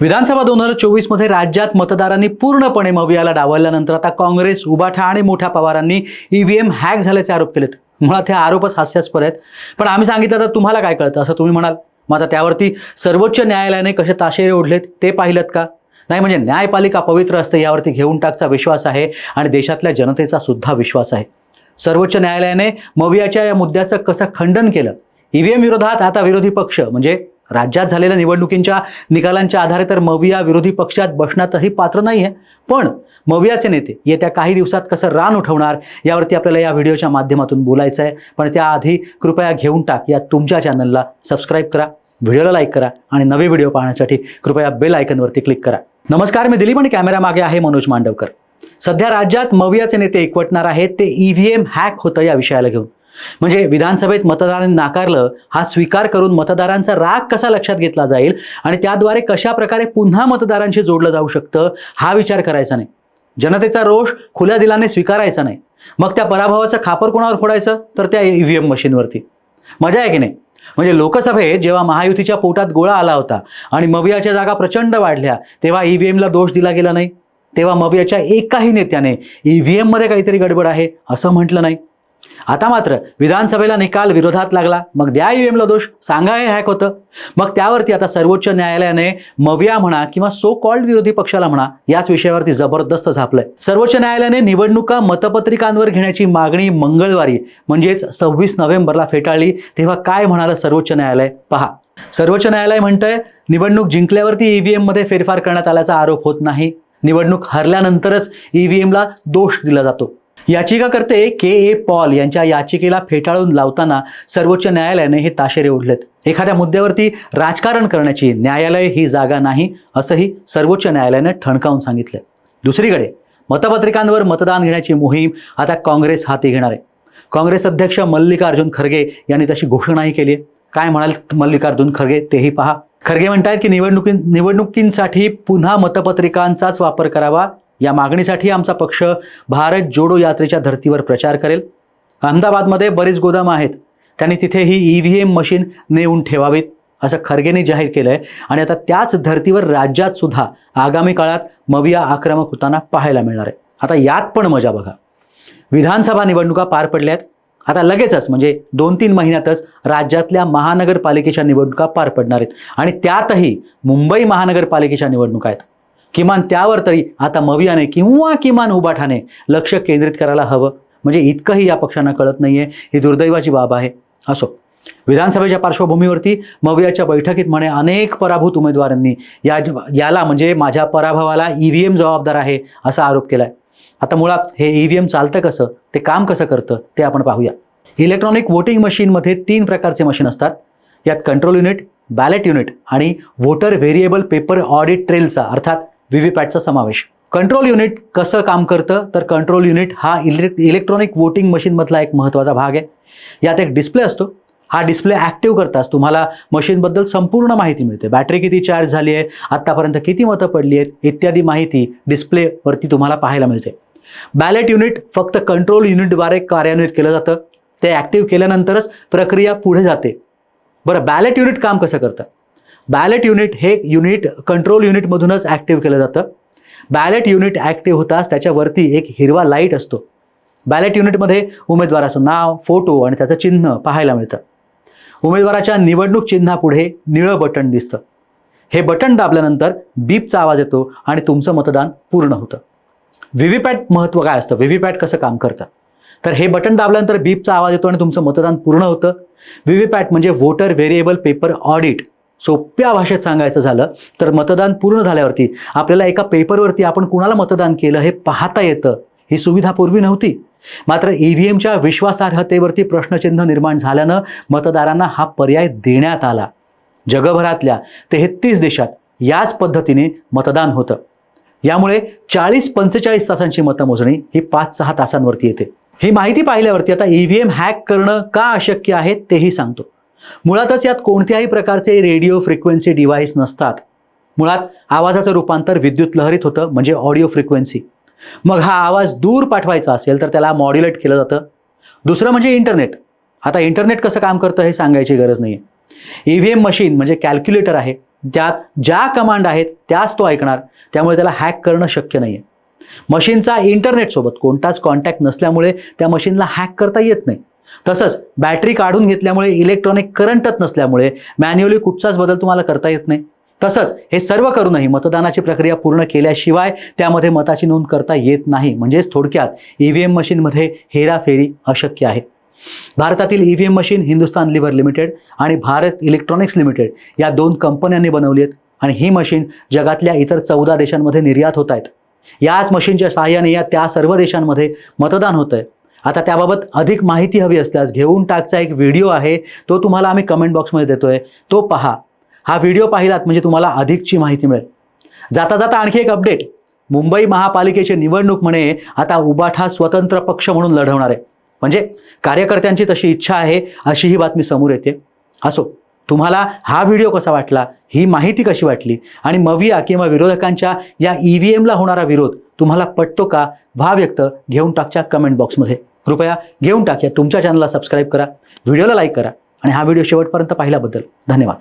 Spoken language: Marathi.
विधानसभा दोन हजार चोवीसमध्ये राज्यात मतदारांनी पूर्णपणे मवियाला डावलल्यानंतर आता काँग्रेस उबाठा आणि मोठ्या पवारांनी ईव्हीएम हॅक झाल्याचे आरोप केलेत. मुळात हे आरोपच हास्यास्पद आहेत. पण आम्ही सांगितलं तर तुम्हाला काय कळतं? असं तुम्ही म्हणाल. मग आता त्यावरती सर्वोच्च न्यायालयाने कसे ताशेरे ओढलेत ते पाहिलं का? नाही म्हणजे न्यायपालिका पवित्र असते यावरती घेऊन टाकचा विश्वास आहे आणि देशातल्या जनतेचा सुद्धा विश्वास आहे. सर्वोच्च न्यायालयाने मवियाच्या या मुद्द्याचं कसं खंडन केलं? ईव्हीएम विरोधात आता विरोधी पक्ष म्हणजे राज्यात झालेल्या निवडणुकींच्या निकालांच्या आधारे तर मविया विरोधी पक्षात बसण्यातही पात्र नाही आहे पण मवियाचे नेते येत्या काही दिवसात कसं रान उठवणार यावरती आपल्याला या व्हिडिओच्या माध्यमातून बोलायचं आहे पण त्याआधी कृपया घेऊन टाक या तुमच्या चॅनलला सबस्क्राईब करा व्हिडिओला लाईक करा आणि नवे व्हिडिओ पाहण्यासाठी कृपया बेल आयकनवरती क्लिक करा. नमस्कार मी दिलीप आणि कॅमेरा मागे आहे मनोज मांडवकर. सध्या राज्यात मवियाचे नेते एकवटणार आहेत ते ईव्हीएम हॅक होतं या विषयाला घेऊन. म्हणजे विधानसभेत मतदारांनी नाकारलं हा स्वीकार करून मतदारांचा राग कसा लक्षात घेतला जाईल आणि त्याद्वारे कशा प्रकारे पुन्हा मतदारांशी जोडलं जाऊ शकतं हा विचार करायचा नाही. जनतेचा रोष खुल्या दिलाने स्वीकारायचा नाही. मग त्या पराभवाचं खापर कोणावर फोडायचं? तर त्या ईव्हीएम मशीनवरती. मजा आहे की नाही? म्हणजे लोकसभेत जेव्हा महायुतीच्या पोटात गोळा आला होता आणि मवियाच्या जागा प्रचंड वाढल्या तेव्हा ईव्हीएमला दोष दिला गेला नाही. तेव्हा मवियाच्या एकाही नेत्याने ईव्हीएममध्ये काहीतरी गडबड आहे असं म्हटलं नाही. आता मात्र विधानसभेला निकाल विरोधात लागला. मग द्या ईव्हीएमला दोष. सांगा हे हॅक होतं. मग त्यावरती आता सर्वोच्च न्यायालयाने मविया म्हणा किंवा सो कॉल्ड विरोधी पक्षाला म्हणा याच विषयावरती जबरदस्त झापलंय. सर्वोच्च न्यायालयाने निवडणुका मतपत्रिकांवर घेण्याची मागणी मंगळवारी म्हणजेच सव्वीस नोव्हेंबरला फेटाळली. तेव्हा काय म्हणालं सर्वोच्च न्यायालय? पहा. सर्वोच्च न्यायालय म्हणतंय निवडणूक जिंकल्यावरती ईव्हीएममध्ये फेरफार करण्यात आल्याचा आरोप होत नाही. निवडणूक हरल्यानंतरच ईव्हीएमला दोष दिला जातो. याचिकाकर्ते के ए पॉल यांच्या याचिकेला फेटाळून लावताना सर्वोच्च न्यायालयाने हे ताशेरे ओढलेत. एखाद्या मुद्द्यावरती राजकारण करण्याची न्यायालय ही जागा नाही असंही सर्वोच्च न्यायालयाने ठणकावून सांगितलं. दुसरीकडे मतपत्रिकांवर मतदान घेण्याची मोहीम आता काँग्रेस हाती घेणार आहे. काँग्रेस अध्यक्ष मल्लिकार्जुन खरगे यांनी तशी घोषणाही केली आहे. काय म्हणाल मल्लिकार्जुन खरगे? तेही पहा. खरगे म्हणतायत की निवडणुकी निवडणुकींसाठी पुन्हा मतपत्रिकांचाच वापर करावा? या मागणीसाठी आमचा पक्ष भारत जोडो यात्रेच्या धर्तीवर प्रचार करेल. अहमदाबादमध्ये बरीच गोदाम आहेत. त्यांनी तिथे ही ई व्ही एम मशीन नेऊन ठेवावीत असं खरगेने जाहीर केलं आहे आणि आता त्याच धर्तीवर राज्यात सुद्धा आगामी काळात मविया आक्रमक होताना पाहायला मिळणार आहे. आता यात पण मजा बघा. विधानसभा निवडणुका पार पडल्यात. आता लगेचच म्हणजे दोन तीन महिन्यातच राज्यातल्या महानगरपालिकेच्या निवडणुका पार पडणार आहेत. आणि त्यातही मुंबई महानगरपालिकेच्या निवडणुका आहेत. किमान त्यावर तरी आता मवियाने किंवा किमान उबाठाने लक्ष केंद्रित करायला हवं. म्हणजे इतकंही या पक्षांना कळत नाहीये ही दुर्दैवाची बाब आहे. असो. विधानसभेच्या पार्श्वभूमीवरती मवियाच्या बैठकीत म्हणे अनेक पराभूत उमेदवारांनी या याला म्हणजे माझ्या पराभवाला ई व्ही एम जबाबदार आहे असा आरोप केला आहे आता मुळात हे ई व्ही एम चालतं कसं? ते काम कसं करतं? ते आपण पाहूया. इलेक्ट्रॉनिक वोटिंग मशीनमध्ये तीन प्रकारचे मशीन असतात. यात कंट्रोल युनिट बॅलेट युनिट आणि वोटर व्हेरिएबल पेपर ऑडिट ट्रेलचा अर्थात व्हीव्हीपॅटचा समावेश. कंट्रोल युनिट कसं काम करतं? तर कंट्रोल युनिट हा इलेक् इलेक्ट्रॉनिक वोटिंग मशीनमधला एक महत्त्वाचा भाग आहे. यात एक डिस्प्ले असतो. हा डिस्प्ले ॲक्टिव्ह करताच तुम्हाला मशीनबद्दल संपूर्ण माहिती मिळते. बॅटरी किती चार्ज झाली आहे? आत्तापर्यंत किती मतं पडली आहेत? इत्यादी माहिती डिस्प्लेवरती तुम्हाला पाहायला मिळते. बॅलेट युनिट फक्त कंट्रोल युनिटद्वारे कार्यान्वित केलं जातं. ते ॲक्टिव्ह केल्यानंतरच प्रक्रिया पुढे जाते. बरं बॅलेट युनिट काम कसं करतं? बॅलेट युनिट हे युनिट कंट्रोल युनिटमधूनच ॲक्टिव्ह केलं जातं. बॅलेट युनिट ॲक्टिव्ह होताच त्याच्यावरती एक हिरवा लाइट असतो. बॅलेट युनिटमध्ये उमेदवाराचं नाव फोटो आणि त्याचं चिन्ह पाहायला मिळतं. उमेदवाराच्या निवडणूक चिन्हापुढे निळं बटन दिसतं. हे बटन दाबल्यानंतर बीपचा आवाज येतो आणि तुमचं मतदान पूर्ण होतं. व्हीव्हीपॅट महत्त्व काय असतं? व्हीव्हीपॅट कसं काम करतं? तर हे बटन दाबल्यानंतर बीपचा आवाज येतो आणि तुमचं मतदान पूर्ण होतं. व्हीव्हीपॅट म्हणजे व्होटर व्हेरिएबल पेपर ऑडिट सोप्या भाषेत सांगायचं झालं तर मतदान पूर्ण झाल्यावरती आपल्याला एका पेपरवरती आपण कुणाला मतदान केलं हे पाहता येतं ही सुविधा पूर्वी नव्हती. मात्र ई व्ही एमच्या विश्वासार्हतेवरती प्रश्नचिन्ह निर्माण झाल्यानं मतदारांना हा पर्याय देण्यात आला. जगभरातल्या तेहत्तीस देशात याच पद्धतीने मतदान होतं. यामुळे चाळीस पंचेचाळीस तासांची मतमोजणी ही पाच सहा तासांवरती येते. ही माहिती पाहिल्यावरती आता ई व्ही एम हॅक करणं का अशक्य आहे तेही सांगतो. मुळातच यात कोणत्याही प्रकारचे रेडिओ फ्रिक्वेन्सी डिव्हाइस नसतात. मुळात आवाजाचं रूपांतर विद्युत लहरीत होतं म्हणजे ऑडिओ फ्रिक्वेन्सी. मग हा आवाज दूर पाठवायचा असेल तर त्याला मॉड्युलेट केलं जातं. दुसरं म्हणजे इंटरनेट आता इंटरनेट कसं काम करतं हे सांगायची गरज नाही आहे ई व्ही एम मशीन म्हणजे कॅल्क्युलेटर आहे. त्यात ज्या कमांड आहेत त्याच तो ऐकणार. त्यामुळे त्याला हॅक करणं शक्य नाही आहे मशीनचा इंटरनेटसोबत कोणताच कॉन्टॅक्ट नसल्यामुळे त्या मशीनला हॅक करता येत नाही. तसंच बॅटरी काढून घेतल्यामुळे इलेक्ट्रॉनिक करंटच नसल्यामुळे मॅन्युअली कुठचाच बदल तुम्हाला करता येत नाही. तसंच हे सर्व करूनही मतदानाची प्रक्रिया पूर्ण केल्याशिवाय त्यामध्ये मताची नोंद करता येत नाही. म्हणजेच थोडक्यात ईव्हीएम मशीनमध्ये हेराफेरी अशक्य आहे. भारतातील EVM machine Hindustan lever limited आणि भारत इलेक्ट्रॉनिक्स लिमिटेड या दोन कंपन्यांनी बनवली आहेत आणि ही मशीन जगातल्या इतर चौदा देशांमध्ये निर्यात होत आहेत. याच मशीनच्या सहाय्याने या त्या सर्व देशांमध्ये मतदान होतं आहे आता त्याबाबत अधिक माहिती हवी असल्यास घेऊन टाकचा एक व्हिडिओ आहे तो तुम्हाला आम्ही कमेंट बॉक्समध्ये देतोय. तो पहा. हा व्हिडिओ पाहिलात म्हणजे तुम्हाला अधिकची माहिती मिळेल. जाता जाता आणखी एक अपडेट मुंबई महापालिकेची निवडणूक म्हणे आता उबाठा स्वतंत्र पक्ष म्हणून लढवणार आहे. म्हणजे कार्यकर्त्यांची तशी इच्छा आहे अशी ही बातमी समोर येते. असो तुम्हाला हा व्हिडिओ कसा वाटला ही माहिती कशी वाटली आणि मविया किंवा विरोधकांच्या या ई व्ही एमला होणारा विरोध तुम्हाला पटतो का? व्हा व्यक्त घेऊन टाकच्या कमेंट बॉक्समध्ये कृपया घेऊन टाक या. तुमच्या चॅनलला सबस्क्राईब करा. व्हिडिओला लाईक करा. आणि हा व्हिडिओ शेवटपर्यंत पाहिल्याबद्दल धन्यवाद.